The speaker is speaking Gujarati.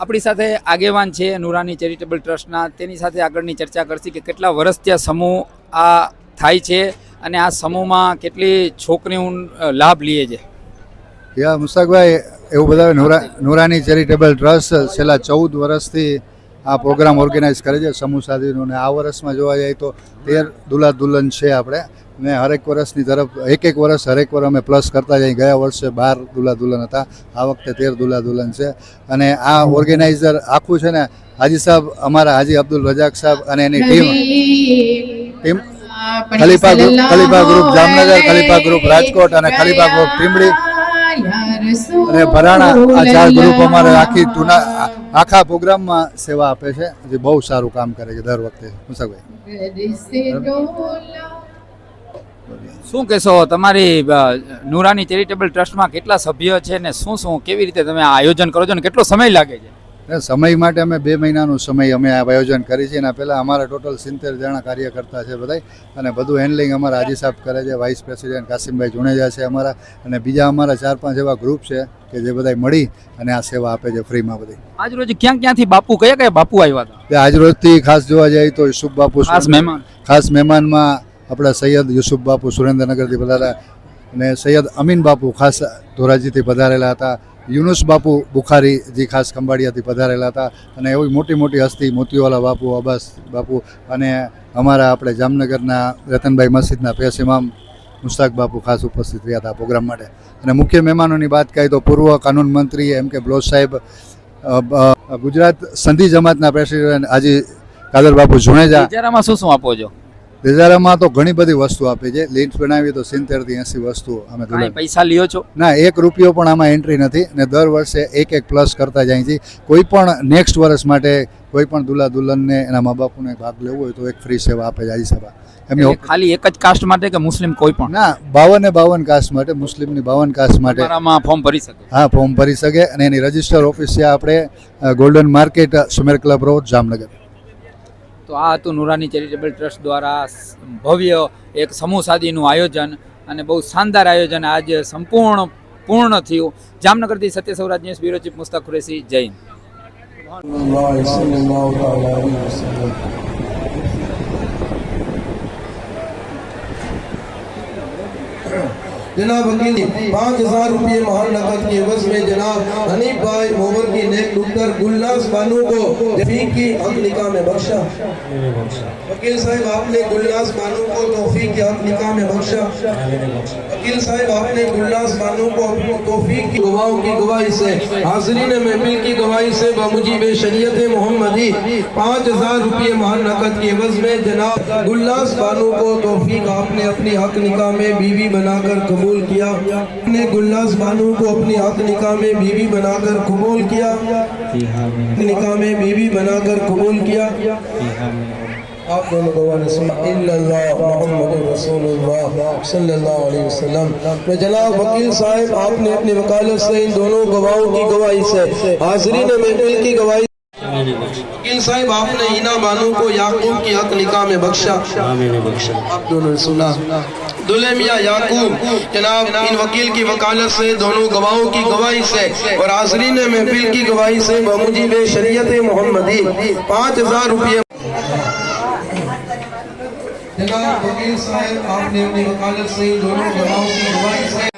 આપણી સાથે આગેવાન છે નુરાની ચેરિટેબલ ટ્રસ્ટના. તેની સાથે આગળની ચર્ચા કરશી કે કેટલા વર્ષ ત્યાં સમૂહ આ થાય છે અને આ સમૂહમાં કેટલી છોકરીઓ લાભ લે છે? યા મુસ્તાકભાઈ, એવું બધા નુરા, નુરાની ચેરિટેબલ ટ્રસ્ટ છેલ્લા ચૌદ વર્ષથી આ પ્રોગ્રામ ઓર્ગેનાઇઝ કરે છે સમૂહ સાધીનું ને આ વર્ષમાં જોવા જાય તો તેર દુલ્હા દુલ્હન છે આપણે. ને હરેક વર્ષની તરફ, એક એક વર્ષ હરેક વર્ષ અમે પ્લસ કરતા જઈએ. ગયા વર્ષે બાર દુલ્હા દુલ્હન હતા. આ વખતે તેર દુલ્હા દુલ્હન છે. અને આ ઓર્ગેનાઇઝર આખું છે ને, હાજી સાહેબ, અમારા હાજી અબ્દુલ રજાક સાહેબ અને એની team. Team? Khalifa group Khalifa group Jamnagar, Khalifa group Rajkot અને ખલીફા ગ્રુપ ટીમડી અને ભરાણા આ ચાર ગ્રુપ અમારે આખી ટુના આખા પ્રોગ્રામમાં સેવા આપે છે, જે બહુ સારું કામ કરે છે દર વખતે. શું કહેશો, તમારી નુરાની ચેરિટેબલ ટ્રસ્ટમાં કેટલા સભ્ય છે ને શું શું, કેવી રીતે તમે આયોજન કરો છો ને કેટલો સમય લાગે છે? સમય માટે અમે બે મહિનાનો સમય અમે આ આયોજન કરી છે. એના પહેલાં અમારા ટોટલ સિત્તેર જણા કાર્યકર્તા છે બધાય. અને બધું હેન્ડલિંગ અમારા હાજી સાહેબ કરે છે વાઇસ પ્રેસિડેન્ટ કાસિમભાઈ જુણેજા છે અમારા. અને બીજા અમારા ચાર પાંચ એવા ગ્રુપ છે કે જે બધાય મળી અને આ સેવા આપે છે ફ્રીમાં બધી. આજ રોજ ક્યાં ક્યાંથી બાપુ કયા કયા બાપુ આવ્યા હતા? તે આજરોજથી ખાસ જોવા જાય તો યુસુફ બાપુ ખાસ મહેમાન. ખાસ મહેમાનમાં આપણા સૈયદ યુસુફ બાપુ સુરેન્દ્રનગરથી પધારેલા અને સૈયદ અમીન બાપુ ખાસ ધોરાજીથી પધારેલા હતા. યુનુસ બાપુ બુખારીજી ખાસ ખંભાળિયાથી પધારેલા હતા અને એવી મોટી મોટી હસ્તી મોતીવાલા બાપુ, અબ્બાસ બાપુ અને અમારા આપણે જામનગરના રતનભાઈ મસ્જિદના પેશ ઇમામ મુસ્તાક બાપુ ખાસ ઉપસ્થિત રહ્યા હતા પ્રોગ્રામ માટે. અને મુખ્ય મહેમાનોની વાત કહીએ તો પૂર્વ કાનૂન મંત્રી એમ કે બ્લોસ સાહેબ ગુજરાત સંધિ જમાતના પ્રેસિડેન્ટ આજે કાદર બાપુ જુણેજા શું શું આપો છો? દેજારામાં તો ઘણી બધી વસ્તુ આપે છે. લીંટ બનાવીએ તો સિત્તેરથી એસી વસ્તુઓ અમે પૈસા લ્યો છો? ના એક રૂપિયો પણ આમાં એન્ટ્રી નથી ને દર વર્ષે એક એક પ્લસ કરતા જાય છે. કોઈ પણ નેક્સ્ટ વર્ષ માટે કોઈ પણ દુલ્હા દુલ્હનને એના મા બાપુને ભાગ લેવો હોય તો એક ફ્રી સેવા આપે છે હાજી સભા એમની ખાલી એક જ કાસ્ટ માટે કે મુસ્લિમ કોઈ પણ? ના બાવને બાવન કાસ્ટ માટે મુસ્લિમની બાવન કાસ્ટ માટે ફોર્મ ભરી શકે. હા ફોર્મ ભરી શકે અને એની રજિસ્ટર ઓફિસ છે આપણે golden market Sumer club road Jamnagar તો આ હતું નુરાની ચેરિટેબલ ટ્રસ્ટ દ્વારા ભવ્ય એક સમૂહ સાદીનું આયોજન અને બહુ શાનદાર આયોજન આજે સંપૂર્ણ પૂર્ણ થયું. જામનગરથી Satya Sauraj news bureau chief Mustaq Qureshi, જય جناب وکیل پانچ ہزار روپیے مہر نقد کی عوض میں جناب حنیف بھائی مومن کی نیک دختر گلناز بانو کو توفیق کی حق نکاح میں بخشا۔ وکیل صاحب، آپ نے گلناز بانو کو توفیق کی حق نکاح میں بخشا۔ وکیل صاحب، آپ نے گلناز بانو کو توفیق کی گواہوں کی گواہی سے، حاضرین محفل کی گواہی سے بمجیب شریعت محمدی پانچ ہزار روپیے مہر نقد کی عوض میں جناب گلناز بانو کو توفیق، آپ نے اپنی حق نکاح میں بیوی بنا کر قبول قبول کیا نے گلناز بانو کو اپنی ہاتھ نکاح میں بیوی بنا کر قبول کیا۔ نکاح میں بیوی بنا کر قبول کیا۔ آپ دونوں کو اللہ محمد رسول اللہ صلی اللہ علیہ وسلم۔ تو جناب وکیل صاحب آپ نے اپنے وقالت سے ان دونوں گواہوں کی گواہی سے حاضرین محفل کی گواہی وکیل صاحب آپ نے اینہ بانو کو یاکوب کی حق نکاہ میں بخشا۔ آمین بخشا۔ آپ دونوں نے سنا۔ دلے میاں یاکوب جناب ان وکیل کی وکالت سے دونوں گواہوں کی گواہی سے اور حاضرین محفل کی گواہی سے بمجیب شریعت محمدی پانچ ہزار روپیے جناب وکیل صاحب آپ نے اپنی وکالت سے دونوں گواہوں کی گواہی سے